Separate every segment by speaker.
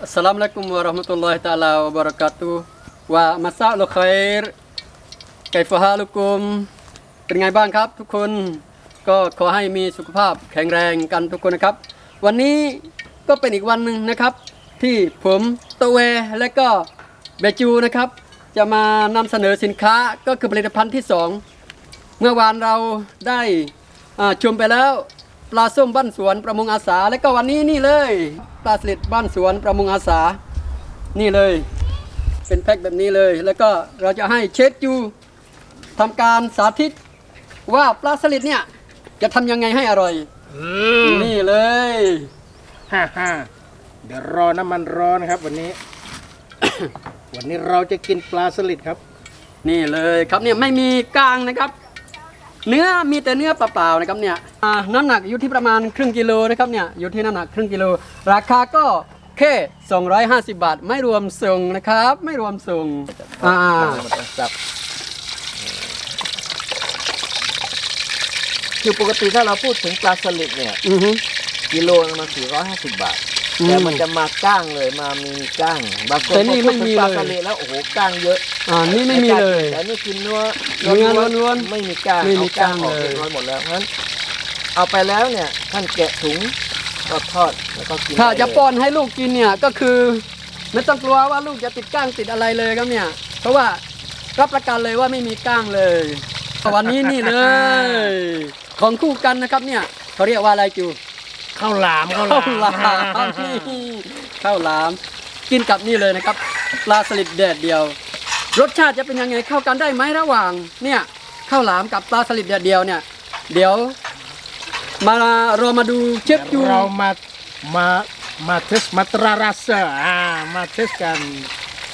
Speaker 1: Assalamualaikum warahmatullahi taala wabarakatuh. Wa masa'ul khair. Kaifa halukum? เป็นไงบ้างครับ ทุกคนก็ขอให้มีสุขภาพแข็งแรงกันทุกคนนะครับ วันนี้ก็เป็นอีกวันหนึ่งนะครับ ที่ผมโตเวและก็เบจูนะครับ จะมานำเสนอสินค้าก็คือผลิตภัณฑ์ที่สองเมื่อวานเราได้ชมไปแล้ว ปลาส้มบ้านสวนประมงอาสา และก็วันนี้นี่เลยปลาสลิดบ้านสวนประมงอาสา นี่เลย เป็นแพ็คแบบนี้เลย แล้วก็เราจะให้เชฟจูทำการสาธิตว่าปลาสลิดเนี่ยจะทำยังไงให้อร่อย
Speaker 2: อืม
Speaker 1: นี่เลย
Speaker 2: ฮ่าฮ่าเดี๋ยวรอน้ำมันร้อนนะครับ วันนี้ วันนี้เราจะกินปลาสลิดครับ
Speaker 1: นี่เลยครับเนี่ยไม่มีกลางนะครับ เนื้อมีแต่เนื้อเปล่าๆนะครับเนี่ยอ่า น้ำหนักอยู่ที่ประมาณครึ่งกิโลนะครับเนี่ยอยู่ที่น้ำหนักครึ่งกิโล ราคาก็แค่250 บาท ไม่รวมส่งนะครับ ไม่รวมส่งอ่า
Speaker 3: สับคือปกติถ้าเราพูดถึงปลาสลิดเนี่ย
Speaker 1: อือฮึ
Speaker 3: กิโลนึงมัน450 บาท
Speaker 1: อืม
Speaker 3: แต่มันจะมาก้างเลยมามีก้างบางคน
Speaker 1: แต่นี่
Speaker 3: พอพูด
Speaker 1: ไม่มี
Speaker 3: ถึงปลา
Speaker 1: เลย
Speaker 3: สลิดแล้วโอ้โหก้างเยอะ
Speaker 1: อ่านี่ไม่มีเลย
Speaker 3: แต่นี่คือเนื้อ
Speaker 1: เนื้อล้วนๆ
Speaker 3: ไม่มีก้าง
Speaker 1: ไม่มี
Speaker 3: เอก้าง
Speaker 1: ก้าง
Speaker 3: ออก
Speaker 1: เลย
Speaker 3: เรียบร้อยหมดแล้วเพราะฉะนั้น เอาไปแล้วเนี่ยท่านแกะถุงก็ทอดแล้วก็กิน
Speaker 1: ถ้า
Speaker 3: ได้
Speaker 1: จะ
Speaker 3: เลย
Speaker 1: ป้อนให้ลูกกินเนี่ยก็คือ ไม่ต้องกลัวว่าลูกจะติดก้างติดอะไรเลยครับเนี่ย เพราะว่ารับประกันเลยว่าไม่มีก้างเลยวันนี้นี่เลย ของคู่กันนะครับเนี่ยเขาเรียกว่าอะไรจู
Speaker 2: ข้าวหลามข้าวห
Speaker 1: ข้าวห
Speaker 2: ลา
Speaker 1: ลาม
Speaker 2: ม
Speaker 1: นี่ข้าวหลามกินกับนี่เลยนะครับปลาสลิดแดดเดียว รสชาติจะเป็นยังไงเข้ากันได้ไหมระหว่างเนี่ยข้าวหลามกับปลาสลิดแดดเดียวเนี่ย เดี๋ยว มาเรามาดูเชฟจู
Speaker 2: เรามามามาเทสมาตราราเซอร์อ่ามาเทสกัน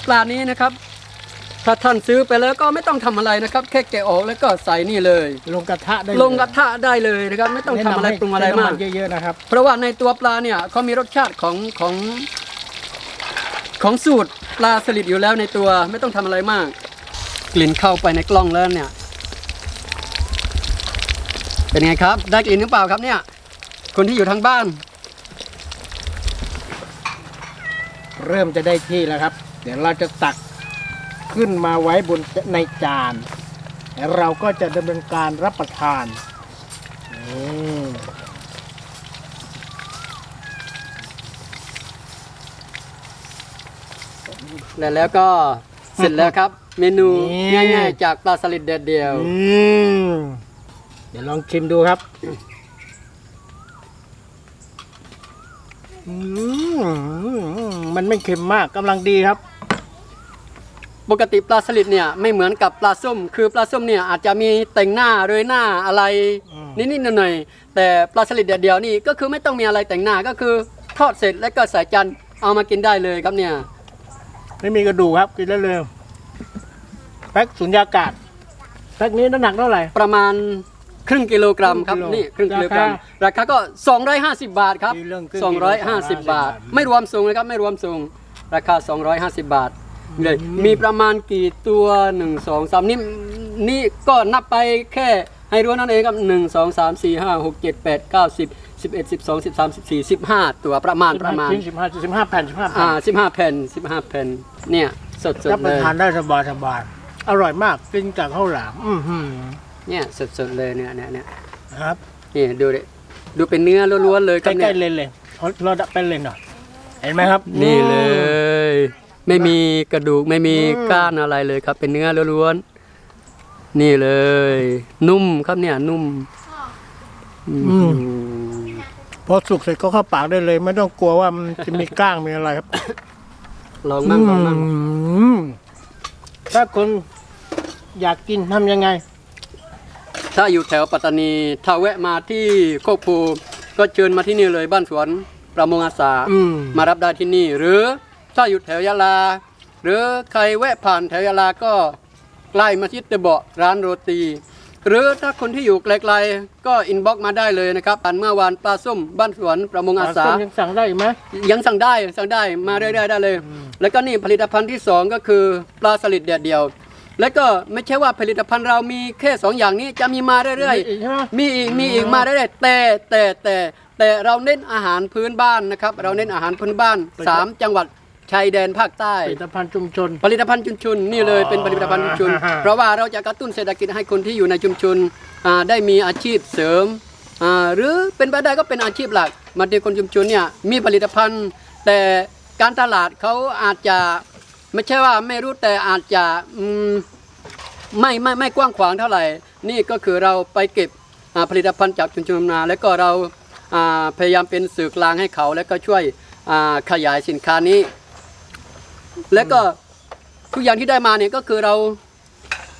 Speaker 1: ปลานี้นะครับ ถ้าท่านซื้อไปแล้วก็ไม่ต้องทำอะไรนะครับ แค่แกะออกแล้วก็ใส่นี่เลย
Speaker 2: ลงกระทะได้
Speaker 1: ลงกระทะได้เลยนะครับ ไม่ต้องทำอะไรปรุงอะไรมาก
Speaker 2: ใช้น้ำนเยอะๆนะครับ
Speaker 1: เพราะว่าในตัวปลาเนี่ยเขามีรสชาติของของ ของสูตรปลาสลิดอยู่แล้วในตัวไม่ต้องทำอะไรมาก กลิ่นเข้าไปในกล้องแล้วเนี่ย เป็นไงครับ ได้กลิ่นหรือเปล่าครับเนี่ย คนที่อยู่ทางบ้าน
Speaker 2: เริ่มจะได้ที่แล้วครับ เดี๋ยวเราจะตักขึ้นมาไว้บนในจานแล้วเราก็จะดำเนินการรับประทานนี่
Speaker 1: แล้วแล้วก็เสร็จแล้วครับ เมนูง่ายๆจากปลาสลิดเด็ดเดียว
Speaker 2: อืม เดี๋ยวลองชิมดูครับอืมมันไม่เค็มมากกำลังดีครับ
Speaker 1: ปกติปลาสลิดเนี่ยไม่เหมือนกับปลาส้ม คือปลาส้มเนี่ยอาจจะมีแต่งหน้าโรยหน้าอะไร
Speaker 2: อืม
Speaker 1: นิดๆหน่อยๆแต่ปลาสลิดเดียวๆนี่ก็คือไม่ต้องมีอะไรแต่งหน้าก็คือทอดเสร็จแล้วก็ใส่จานเอามากินได้เลยครับเนี่ย
Speaker 2: ไม่มีกระดูกครับกินได้เลยแพ็คสุญญากาศแพ็คนี้น้ำหนักเท่าไหร่
Speaker 1: ประมาณ ครึ่งกิโลกรัมครับ
Speaker 2: ครึ่งกิโล
Speaker 1: นี่ครึ่งกิโลกรัม
Speaker 2: ราคา
Speaker 1: ราคาก็ 250 บาทครับ
Speaker 2: มีเรื่องครึ่งกิโล
Speaker 1: 250บาท
Speaker 2: บาท
Speaker 1: ไม่รวมส่งนะครับ ไม่รวมส่งราคา 250 บาทเลยมีประมาณกี่ตัว 1 2 3 นี่นี่ก็นับไปแค่ให้รู้นั่นเองครับ 1 2 3 4 5 6 7 8 9 10 11 12 13 14 15 ตัวประมาณประมาณ
Speaker 2: ชิ้นสิบห้าสิบห้าแผ่นสิบห้าแผ่
Speaker 1: อ่าน15แผ่น15แผ่นเนี่ยสด
Speaker 2: รับ
Speaker 1: ๆ
Speaker 2: ป
Speaker 1: เล
Speaker 2: ระ
Speaker 1: ย
Speaker 2: ทานได้สบายสบายอร่อยมากกินกับข้าวหลาม อือหือ
Speaker 1: เนี่ยสดๆเลยเนี่ยเนี่ยเนี่ย
Speaker 2: ครับ
Speaker 1: นี่ดูดิดูเป็นเนื้อล้วนๆเลย
Speaker 2: ใก
Speaker 1: ครับเนี่
Speaker 2: ล้
Speaker 1: ย
Speaker 2: ๆเลนเลยเราเราดับเป็นเลนหน่อยเห็นไหมครับ
Speaker 1: นี่เลย ไม่มีกระดูกไม่มี
Speaker 2: อืม
Speaker 1: ก้านอะไรเลยครับ เป็นเนื้อล้วนๆนี่เลย นุ่มครับเนี่ยนุ่มอืม
Speaker 2: พอสุกเสร็จก็เข้าปากได้เลย ไม่ต้องกลัวว่ามันจะมีก้างมีอะไรครับ
Speaker 1: ลองมั่งลองมั่ง
Speaker 2: อืมถ้าคนอยากกินทำยังไง
Speaker 1: ถ้าอยู่แถวปัตตานี ถ้าแวะมาที่โคกภูก็เชิญมาที่นี่เลยบ้านสวนประมงอาสา
Speaker 2: อืม
Speaker 1: มารับได้ที่นี่ หรือถ้าอยู่แถวยะลา หรือใครแวะผ่านแถวยะลาก็ใกล้มาชิดเตะเบาะร้านโรตี หรือถ้าคนที่อยู่ไกลๆก็อินบ็อกมาได้เลยนะครับอันเมื่อวานปลาส้มบ้านสวนประมงอาสา
Speaker 2: ส้มยังสั่งได้อีกไหม
Speaker 1: ยังสั่งได้สั่งได้มาเรื่อยๆได้เลย แล้วก็นี่ผลิตภัณฑ์ที่สองก็คือปลาสลิดแดดเดียว แล้วก็ไม่ใช่ว่าผลิตภัณฑ์เรามีแค่สองอย่างนี้จะมีมาเรื่อย
Speaker 2: มีอีกใช่ไหม
Speaker 1: ๆมีอีกมีอีกมาเรื่อยๆแต่แต่แต่แต่เราเน้นอาหารพื้นบ้านนะครับ เราเน้นอาหารพื้นบ้านสามจังหวัดชายแดนภาคใต้
Speaker 2: ผลิตภัณฑ์ชุมชน
Speaker 1: ผลิตภัณฑ์ชุมชนนี่เลยเป็นผลิตภัณฑ์ชุมชน
Speaker 2: อ่า
Speaker 1: เพราะว่าเราจะกระตุ้นเศรษฐกิจให้คนที่อยู่ในชุมชนอ่าได้มีอาชีพเสริมอ่าหรือเป็นไปได้ก็เป็นอาชีพหลักมาที่คนชุมชนเนี่ยมีผลิตภัณฑ์ แต่การตลาดเขาอาจจะ ไม่ใช่ว่าไม่รู้แต่อาจจะอืมไม่ไม่ไม่กว้างขวางเท่าไหร่ นี่ก็คือเราไปเก็บอ่าผลิตภัณฑ์จากชุมชนมาแล้วก็เราอ่าพยายามเป็นสื่อกลางให้เขา แล้วก็ช่วยอ่าขยายสินค้านี้ แล้วก็ทุกอย่างที่ได้มาเนี่ยก็คือเรา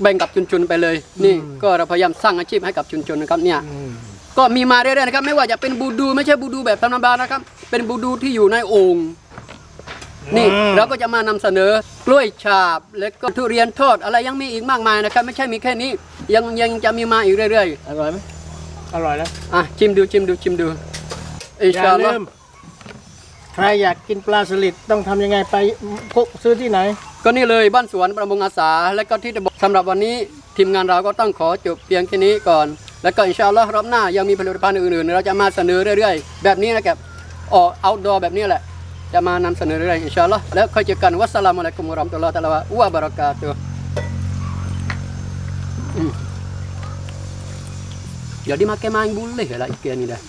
Speaker 1: แบ่งกับชุมชนไปเลย นี่ก็เราพยายามสร้างอาชีพให้กับชุมชนนะครับเนี่ยก็มีมาเรื่อยๆนะครับ ไม่ว่าจะเป็นบูดู ไม่ใช่บูดูแบบธรรมดานะครับ เป็นบูดูที่อยู่ในโอ่ง นี่
Speaker 2: อืม
Speaker 1: เราก็จะมานำเสนอกล้วยฉาบ แล้วก็ทุเรียนทอดอะไรยังมีอีกมากมายนะครับ ไม่ใช่มีแค่นี้ ยังยังจะมีมาอีกเรื่อย
Speaker 3: อร่อยไหม
Speaker 2: อร่อยแล้ว
Speaker 1: ๆอะชิมดูชิมดูชิมดูอิ
Speaker 2: อ
Speaker 1: ชา
Speaker 2: ย่า
Speaker 1: อัลลอ
Speaker 2: ลื
Speaker 1: ฮ์
Speaker 2: มใครอยากกินปลาสลิดต้องทำยังไงไปพกซื้อที่ไหน
Speaker 1: ก็นี่เลยบ้านสวนประมงอาสา และก็ที่จะบอกสำหรับวันนี้ทีมงานเราก็ต้องขอจบเพียงแค่นี้ก่อน แล้วก็อินชาอัลลอฮ์รอบหน้ายังมีผลิตภัณฑ์อื่นๆ เราจะมาเสนอเรื่อยๆ แบบนี้นะครับออกเอาดอแบบนี้แหละ จะมานำเสนอเรื่องอินชาอัลลอฮ์แล้วค่อยเจอกันวัสสลามุอะลัยกุมุรอมตุลลอฮ์ตะอาลาวะบะเราะกาตุฮ์อืม Jadi makan main boleh lah ikan ni dah.